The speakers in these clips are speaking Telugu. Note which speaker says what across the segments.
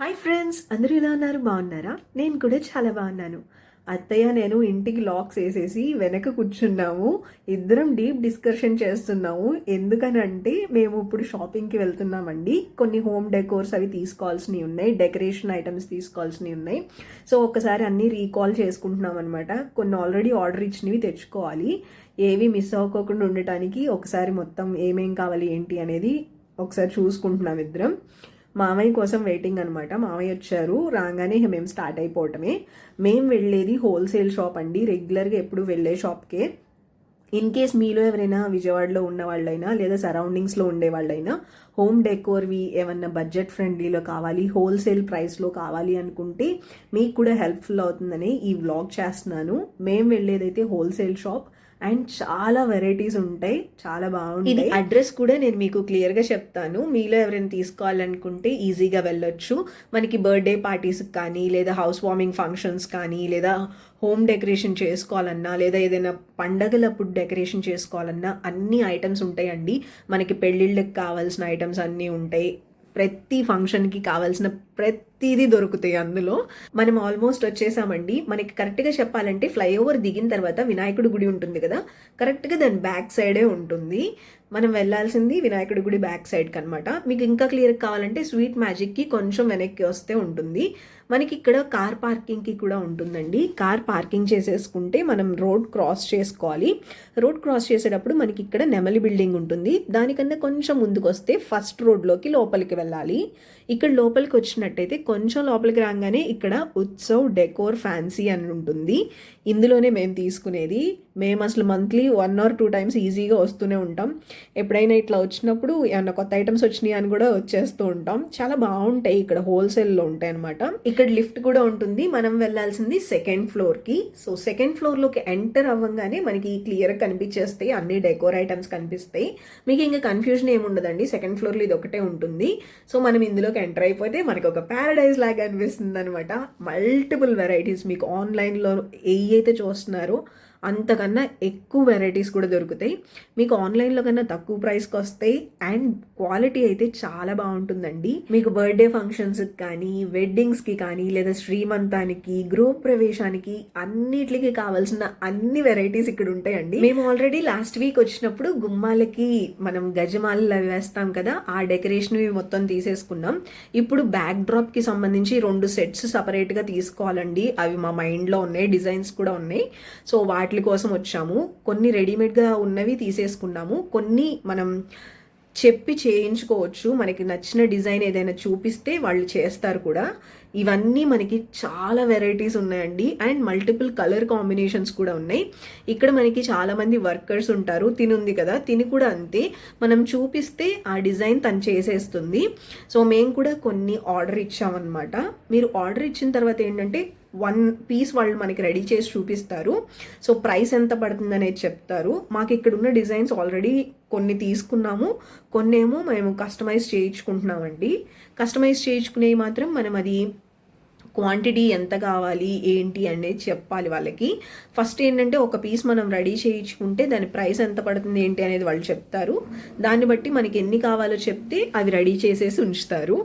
Speaker 1: హాయ్ ఫ్రెండ్స్ అందరూ ఎలా ఉన్నారు? బాగున్నారా? నేను కూడా చాలా బాగున్నాను. అత్తయ్య నేను ఇంటికి లాక్స్ వేసేసి వెనక కూర్చున్నాము. ఇద్దరం డీప్ డిస్కషన్ చేస్తున్నాము. ఎందుకనంటే మేము ఇప్పుడు షాపింగ్కి వెళ్తున్నామండి. కొన్ని హోమ్ డెకోర్స్ అవి తీసుకోవాల్సినవి ఉన్నాయి. డెకరేషన్ ఐటమ్స్ తీసుకోవాల్సినవి ఉన్నాయి. సో ఒకసారి అన్నీ రీకాల్ చేసుకుంటున్నాం అనమాట కొన్ని ఆల్రెడీ ఆర్డర్ ఇచ్చినవి తెచ్చుకోవాలి. ఏవి మిస్ అవ్వకుండా ఉండటానికి ఒకసారి మొత్తం ఏమేం కావాలి ఏంటి అనేది ఒకసారి చూసుకుంటున్నాం ఇద్దరం. మామయ్య కోసం వెయిటింగ్ అనమాట మామయ్య వచ్చారు. రాగానే మేము స్టార్ట్ అయిపోవటమే. మేము వెళ్ళేది హోల్సేల్ షాప్ అండి. రెగ్యులర్గా ఎప్పుడు వెళ్ళే షాప్కే ఇన్ కేస్ మీలో ఎవరైనా విజయవాడలో ఉన్న వాళ్ళైనా లేదా సరౌండింగ్స్లో ఉండే వాళ్ళైనా హోమ్ డెకోర్వి ఏమన్నా బడ్జెట్ ఫ్రెండ్లీలో కావాలి హోల్సేల్ ప్రైస్లో కావాలి అనుకుంటే మీకు కూడా హెల్ప్ఫుల్ అవుతుందని ఈ వ్లాగ్ చేస్తున్నాను. మేము వెళ్ళేదైతే హోల్సేల్ షాప్ అండ్ చాలా వెరైటీస్ ఉంటాయి. చాలా బాగుంటాయి. ఇది అడ్రస్ కూడా నేను మీకు క్లియర్గా చెప్తాను. మీలో ఎవరైనా తీసుకోవాలనుకుంటే ఈజీగా వెళ్ళొచ్చు. మనకి బర్త్డే పార్టీస్ కానీ లేదా హౌస్ వార్మింగ్ ఫంక్షన్స్ కానీ లేదా హోమ్ డెకరేషన్ చేసుకోవాలన్నా లేదా ఏదైనా పండగలప్పుడు డెకరేషన్ చేసుకోవాలన్నా అన్ని ఐటమ్స్ ఉంటాయండి. మనకి పెళ్ళిళ్ళకి కావాల్సిన ఐటమ్స్ అన్నీ ఉంటాయి. ప్రతి ఫంక్షన్కి కావాల్సిన ప్రతిదీ దొరుకుతాయి అందులో. మనం ఆల్మోస్ట్ వచ్చేసామండి. మనకి కరెక్ట్గా చెప్పాలంటే ఫ్లైఓవర్ దిగిన తర్వాత వినాయకుడి గుడి ఉంటుంది కదా? కరెక్ట్గా దాని బ్యాక్ సైడే ఉంటుంది. మనం వెళ్ళాల్సింది వినాయకుడి గుడి బ్యాక్ సైడ్కి అనమాట మీకు ఇంకా క్లియర్ కావాలంటే స్వీట్ మ్యాజిక్కి కొంచెం వెనక్కి వస్తే ఉంటుంది. మనకి ఇక్కడ కార్ పార్కింగ్కి కూడా ఉంటుందండి. కార్ పార్కింగ్ చేసేసుకుంటే మనం రోడ్ క్రాస్ చేసుకోవాలి. రోడ్ క్రాస్ చేసేటప్పుడు మనకి ఇక్కడ నెమలి బిల్డింగ్ ఉంటుంది. దానికన్నా కొంచెం ముందుకు వస్తే ఫస్ట్ రోడ్లోకి లోపలికి వెళ్ళాలి. ఇక్కడ లోపలికి వచ్చినట్టయితే కొంచెం లోపలికి రాగానే ఇక్కడ ఉత్సవ్ డెకోర్ ఫ్యాన్సీ అని ఉంటుంది. ఇందులోనే మేము తీసుకునేది. మేము అసలు monthly one or two times ఈజీగా వస్తూనే ఉంటాం. ఎప్పుడైనా ఇట్లా వచ్చినప్పుడు ఏమన్నా కొత్త ఐటమ్స్ వచ్చినాయి అని కూడా వచ్చేస్తూ ఉంటాం. చాలా బాగుంటాయి ఇక్కడ హోల్సేల్లో ఉంటాయి అనమాట ఇక్కడ లిఫ్ట్ కూడా ఉంటుంది. మనం వెళ్ళాల్సింది సెకండ్ ఫ్లోర్కి సో సెకండ్ ఫ్లోర్లోకి ఎంటర్ అవ్వగానే మనకి క్లియర్గా కనిపించేస్తాయి. అన్ని డెకోర్ ఐటమ్స్ కనిపిస్తాయి. మీకు ఇంకా కన్ఫ్యూజన్ ఏమి ఉండదండి. సెకండ్ ఫ్లోర్లో ఇది ఒకటే ఉంటుంది. సో మనం ఇందులోకి ఎంటర్ అయిపోతే మనకి ఒక ప్యారడైజ్ లాగా అనిపిస్తుంది అనమాట మల్టిపుల్ వెరైటీస్ మీకు ఆన్లైన్లో ఏ అయితే చూస్తున్నారో అంతకన్నా ఎక్కువ వెరైటీస్ కూడా దొరుకుతాయి. మీకు ఆన్లైన్లో కన్నా తక్కువ ప్రైస్కి వస్తాయి అండ్ క్వాలిటీ అయితే చాలా బాగుంటుందండి. మీకు బర్త్డే ఫంక్షన్స్కి కానీ వెడ్డింగ్స్కి కానీ లేదా శ్రీమంతానికి గృహ ప్రవేశానికి అన్నిటికి కావాల్సిన అన్ని వెరైటీస్ ఇక్కడ ఉంటాయండి. మేము ఆల్రెడీ లాస్ట్ వీక్ వచ్చినప్పుడు గుమ్మాలకి మనం గజమాలలు వేస్తాం కదా ఆ డెకరేషన్ మొత్తం తీసేసుకున్నాం. ఇప్పుడు బ్యాక్ డ్రాప్కి సంబంధించి రెండు సెట్స్ సపరేట్గా తీసుకోవాలండి. అవి మా మైండ్లో ఉన్నాయి డిజైన్స్ కూడా ఉన్నాయి. సో వాటి వాటి కోసం వచ్చాము. కొన్ని రెడీమేడ్గా ఉన్నవి తీసేసుకున్నాము. కొన్ని మనం చెప్పి చేయించుకోవచ్చు. మనకి నచ్చిన డిజైన్ ఏదైనా చూపిస్తే వాళ్ళు చేస్తారు కూడా. ఇవన్నీ మనకి చాలా వెరైటీస్ ఉన్నాయండి. అండ్ మల్టిపుల్ కలర్ కాంబినేషన్స్ కూడా ఉన్నాయి. ఇక్కడ మనకి చాలామంది వర్కర్స్ ఉంటారు. తినుంది కదా. తిని కూడా అంతే. మనం చూపిస్తే ఆ డిజైన్ తను చేసేస్తుంది. సో మేము కూడా కొన్ని ఆర్డర్ ఇచ్చామన్నమాట. మీరు ఆర్డర్ ఇచ్చిన తర్వాత ఏంటంటే వన్ పీస్ వాళ్ళు మనకి రెడీ చేసి చూపిస్తారు. సో ప్రైస్ ఎంత పడుతుంది అనేది చెప్తారు. మాకు ఇక్కడ ఉన్న డిజైన్స్ ఆల్రెడీ కొన్ని తీసుకున్నాము. కొన్ని ఏమో మేము కస్టమైజ్ చేయించుకుంటున్నామండి. కస్టమైజ్ చేయించుకునేవి మాత్రం మనం అది క్వాంటిటీ ఎంత కావాలి ఏంటి అనేది చెప్పాలి వాళ్ళకి. ఫస్ట్ ఏంటంటే ఒక పీస్ మనం రెడీ చేయించుకుంటే దాని ప్రైస్ ఎంత పడుతుంది ఏంటి అనేది వాళ్ళు చెప్తారు. దాన్ని బట్టి మనకి ఎన్ని కావాలో చెప్తే అవి రెడీ చేసేసి ఉంచుతారు.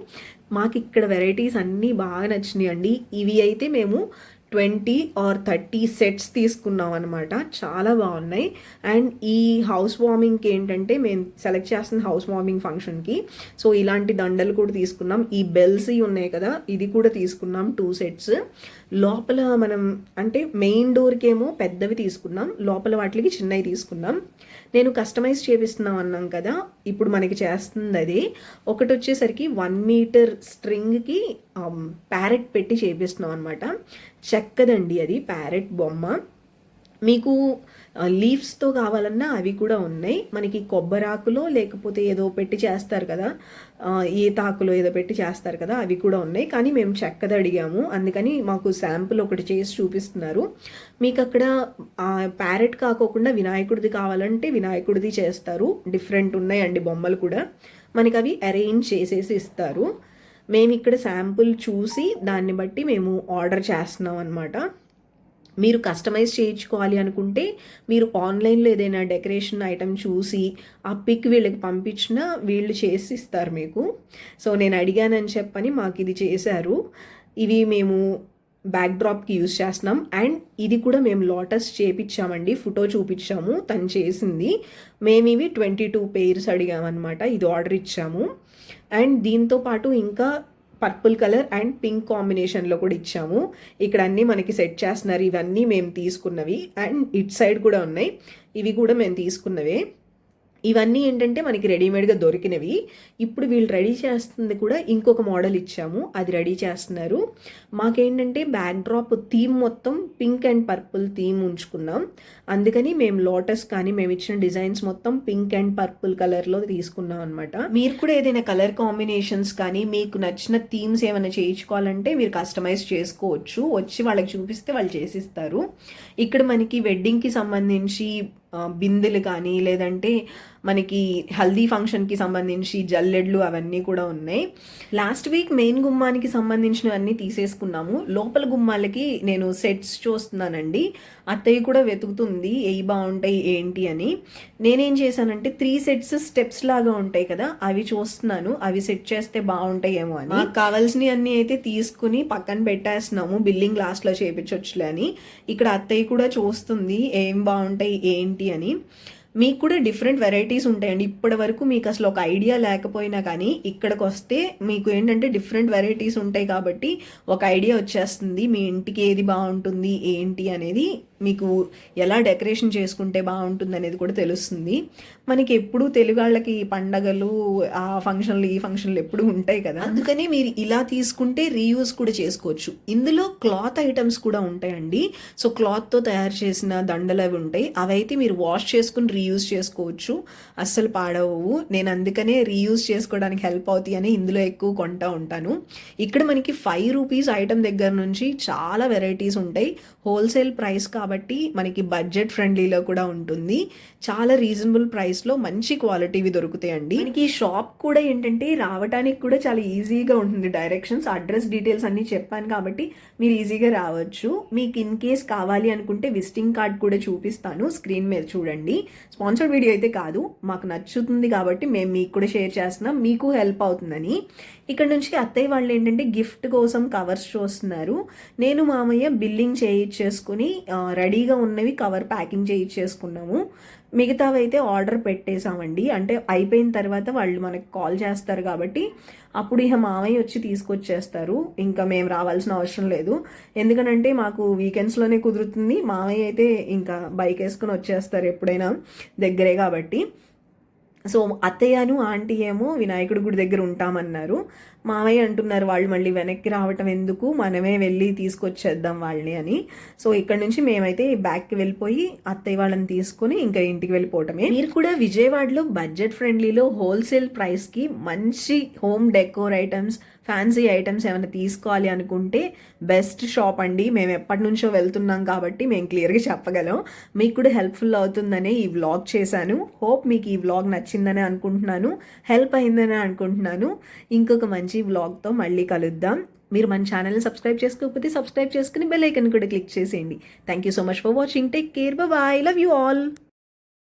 Speaker 1: మాకు ఇక్కడ వెరైటీస్ అన్నీ బాగా నచ్చినాయి అండి ఇవి అయితే మేము ట్వంటీ ఆర్ థర్టీ సెట్స్ తీసుకున్నాం అనమాట చాలా బాగున్నాయి. అండ్ ఈ హౌస్ వార్మింగ్కి ఏంటంటే మేము సెలెక్ట్ చేస్తున్న హౌస్ వార్మింగ్ ఫంక్షన్కి సో ఇలాంటి దండలు కూడా తీసుకున్నాం. ఈ బెల్స్ ఉన్నాయి కదా ఇది కూడా తీసుకున్నాం టూ సెట్స్. లోపల మనం అంటే మెయిన్ డోర్కి ఏమో పెద్దవి తీసుకున్నాం లోపల వాటికి చిన్నవి తీసుకున్నాం. నేను కస్టమైజ్ చేపిస్తున్నాం అన్నాం కదా ఇప్పుడు మనకి చేస్తుంది అది ఒకటి వచ్చేసరికి వన్ మీటర్ స్ట్రింగ్కి ప్యారెట్ um, పెట్టి చేపిస్తున్నాం అనమాట చెక్కదండి అది ప్యారెట్ బొమ్మ. మీకు లీవ్స్తో కావాలన్నా అవి కూడా ఉన్నాయి. మనకి కొబ్బరాకులో లేకపోతే ఏదో పెట్టి చేస్తారు కదా ఏ తాకులో ఏదో పెట్టి చేస్తారు కదా అవి కూడా ఉన్నాయి. కానీ మేము చెక్కది అడిగాము. అందుకని మాకు శాంపుల్ ఒకటి చేసి చూపిస్తున్నారు. మీకు అక్కడ ప్యారెట్ కాకోకుండా వినాయకుడిది కావాలంటే వినాయకుడిది చేస్తారు. డిఫరెంట్ ఉన్నాయండి బొమ్మలు కూడా. మనకి అవి అరేంజ్ చేసేసి ఇస్తారు. మేము ఇక్కడ శాంపుల్ చూసి దాన్ని బట్టి మేము ఆర్డర్ చేస్తున్నాం అనమాట మీరు కస్టమైజ్ చేయించుకోవాలి అనుకుంటే మీరు ఆన్లైన్లో ఏదైనా డెకరేషన్ ఐటమ్ చూసి ఆ పిక్ వీళ్ళకి పంపించినా వీళ్ళు చేసి ఇస్తారు మీకు. సో నేను అడిగానని చెప్పని మాకు ఇది చేశారు. ఇవి మేము బ్యాక్ డ్రాప్కి చేస్తున్నాం. అండ్ ఇది కూడా మేము లోటస్ చేపించామండి ఫోటో చూపించాము తను చేసింది. మేము ఇవి ట్వంటీ టూ పేర్స్ అడిగామన్నమాట. ఇది ఆర్డర్ ఇచ్చాము. అండ్ దీంతో పాటు ఇంకా పర్పుల్ కలర్ అండ్ పింక్ కాంబినేషన్లో కూడా ఇచ్చాము. ఇక్కడ అన్నీ మనకి సెట్ చేస్తున్నారు. ఇవన్నీ మేము తీసుకున్నవి అండ్ ఇట్ సైడ్ కూడా ఉన్నాయి. ఇవి కూడా మేము తీసుకున్నవే. ఇవన్నీ ఏంటంటే మనకి రెడీమేడ్గా దొరికినవి. ఇప్పుడు వీళ్ళు రెడీ చేస్తుంది కూడా ఇంకొక మోడల్ ఇచ్చాము. అది రెడీ చేస్తున్నారు. మాకేంటంటే బ్యాక్ డ్రాప్ థీమ్ మొత్తం పింక్ అండ్ పర్పుల్ థీమ్ ఉంచుకున్నాం. అందుకని మేము లోటస్ కానీ మేము ఇచ్చిన డిజైన్స్ మొత్తం పింక్ అండ్ పర్పుల్ కలర్లో తీసుకున్నాం అనమాట మీరు కూడా ఏదైనా కలర్ కాంబినేషన్స్ కానీ మీకు నచ్చిన థీమ్స్ ఏమైనా చేయించుకోవాలంటే మీరు కస్టమైజ్ చేసుకోవచ్చు. వచ్చి వాళ్ళకి చూపిస్తే వాళ్ళు చేసిస్తారు. ఇక్కడ మనకి వెడ్డింగ్కి సంబంధించి బిందెలు కానీ లేదంటే మనకి హల్దీ ఫంక్షన్కి సంబంధించి జల్లెడ్లు అవన్నీ కూడా ఉన్నాయి. లాస్ట్ వీక్ మెయిన్ గుమ్మానికి సంబంధించినవన్నీ తీసేసుకున్నాము. లోపల గుమ్మాలకి నేను సెట్స్ చూస్తున్నానండి. అత్తయ్య కూడా వెతుకుతుంది ఏవి బాగుంటాయి ఏంటి అని. నేనేం చేశానంటే త్రీ సెట్స్ స్టెప్స్ లాగా ఉంటాయి కదా అవి చూస్తున్నాను. అవి సెట్ చేస్తే బాగుంటాయేమో అని. మాకు కావాల్సినవి అన్నీ అయితే తీసుకుని పక్కన పెట్టేస్తున్నాము. బిల్లింగ్ లాస్ట్లో చేపించవచ్చులే అని. ఇక్కడ అత్తయ్య కూడా చూస్తుంది ఏం బాగుంటాయి ఏంటి అని. మీకు కూడా డిఫరెంట్ వెరైటీస్ ఉంటాయండి. ఇప్పటి వరకు మీకు అసలు ఒక ఐడియా లేకపోయినా కానీ ఇక్కడికి వస్తే మీకు ఏంటంటే డిఫరెంట్ వెరైటీస్ ఉంటాయి కాబట్టి ఒక ఐడియా వచ్చేస్తుంది. మీ ఇంటికి ఏది బాగుంటుంది ఏంటి అనేది మీకు ఎలా డెకరేషన్ చేసుకుంటే బాగుంటుంది అనేది కూడా తెలుస్తుంది. మనకి ఎప్పుడు తెలుగు వాళ్ళకి పండగలు ఆ ఫంక్షన్లు ఈ ఫంక్షన్లు ఎప్పుడు ఉంటాయి కదా. అందుకని మీరు ఇలా తీసుకుంటే రీయూజ్ కూడా చేసుకోవచ్చు. ఇందులో క్లాత్ ఐటమ్స్ కూడా ఉంటాయండి. సో క్లాత్తో తయారు చేసిన దండలు అవి ఉంటాయి. అవైతే మీరు వాష్ చేసుకుని రీయూజ్ చేసుకోవచ్చు. అస్సలు పాడవు నేను అందుకనే రీయూజ్ చేసుకోవడానికి హెల్ప్ అవుతాయి అని ఇందులో ఎక్కువ కొంటా ఉంటాను. ఇక్కడ మనకి ఫైవ్ రూపీస్ ఐటమ్ దగ్గర నుంచి చాలా వెరైటీస్ ఉంటాయి. హోల్సేల్ ప్రైస్ కాబట్టి మనకి బడ్జెట్ ఫ్రెండ్లీలో కూడా ఉంటుంది. చాలా రీజనబుల్ ప్రైస్లో మంచి క్వాలిటీవి దొరుకుతాయండి. మనకి ఈ షాప్ కూడా ఏంటంటే రావడానికి కూడా చాలా ఈజీగా ఉంటుంది. డైరెక్షన్స్ అడ్రస్ డీటెయిల్స్ అన్నీ చెప్పాను కాబట్టి మీరు ఈజీగా రావచ్చు. మీకు ఇన్ కేస్ కావాలి అనుకుంటే విజిటింగ్ కార్డ్ కూడా చూపిస్తాను. స్క్రీన్ మీద చూడండి. స్పాన్సర్డ్ వీడియో అయితే కాదు మాకు నచ్చుతుంది కాబట్టి మేము మీకు కూడా షేర్ చేస్తున్నాం మీకు హెల్ప్ అవుతుందని. ఇక్కడ నుంచి అత్తయ్య వాళ్ళు ఏంటంటే గిఫ్ట్ కోసం కవర్స్ చూస్తున్నారు. నేను మామయ్య బిల్లింగ్ చేయించేసుకుని రెడీగా ఉన్నవి కవర్ ప్యాకింగ్ చేయించేసుకున్నాము. మిగతావైతే ఆర్డర్ పెట్టేశామండి. అంటే అయిపోయిన తర్వాత వాళ్ళు మనకి కాల్ చేస్తారు కాబట్టి అప్పుడు ఇక మామయ్య వచ్చి తీసుకొచ్చేస్తారు. ఇంకా మేము రావాల్సిన అవసరం లేదు. ఎందుకనంటే మాకు వీకెండ్స్లోనే కుదురుతుంది. మామయ్య అయితే ఇంకా బైక్ వేసుకుని వచ్చేస్తారు ఎప్పుడైనా దగ్గరే కాబట్టి. సో అత్తయ్యను ఆంటీ ఏమో వినాయకుడి గుడి దగ్గర ఉంటామన్నారు. మామయ్య అంటున్నారు వాళ్ళు మళ్ళీ వెనక్కి రావటం ఎందుకు? మనమే వెళ్ళి తీసుకొచ్చేద్దాం వాళ్ళని అని. సో ఇక్కడ నుంచి మేమైతే బ్యాక్కి వెళ్ళిపోయి అత్తయ్య వాళ్ళని తీసుకొని ఇంకా ఇంటికి వెళ్ళిపోవటమే. మీరు కూడా విజయవాడలో బడ్జెట్ ఫ్రెండ్లీలో హోల్సేల్ ప్రైస్కి మంచి home decor items fancy items ఏమైనా తీసుకోవాలి అనుకుంటే బెస్ట్ షాప్ అండి. మేము ఎప్పటి నుంచో వెళ్తున్నాం కాబట్టి మేము క్లియర్గా చెప్పగలం. మీకు కూడా హెల్ప్ఫుల్ అవుతుందనే ఈ వ్లాగ్ చేశాను. హోప్ మీకు ఈ వ్లాగ్ నచ్చిందని అనుకుంటున్నాను. హెల్ప్ అయిందని అనుకుంటున్నాను. ఇంకొక మంచి మంచి వ్లాగ్తో మళ్ళీ కలుద్దాం. మీరు మన ఛానల్ని సబ్స్క్రైబ్ చేసుకోకపోతే సబ్స్క్రైబ్ చేసుకుని బెల్ ఐకన్ కూడా క్లిక్ చేసేయండి. Thank you so much for watching take care bye love you all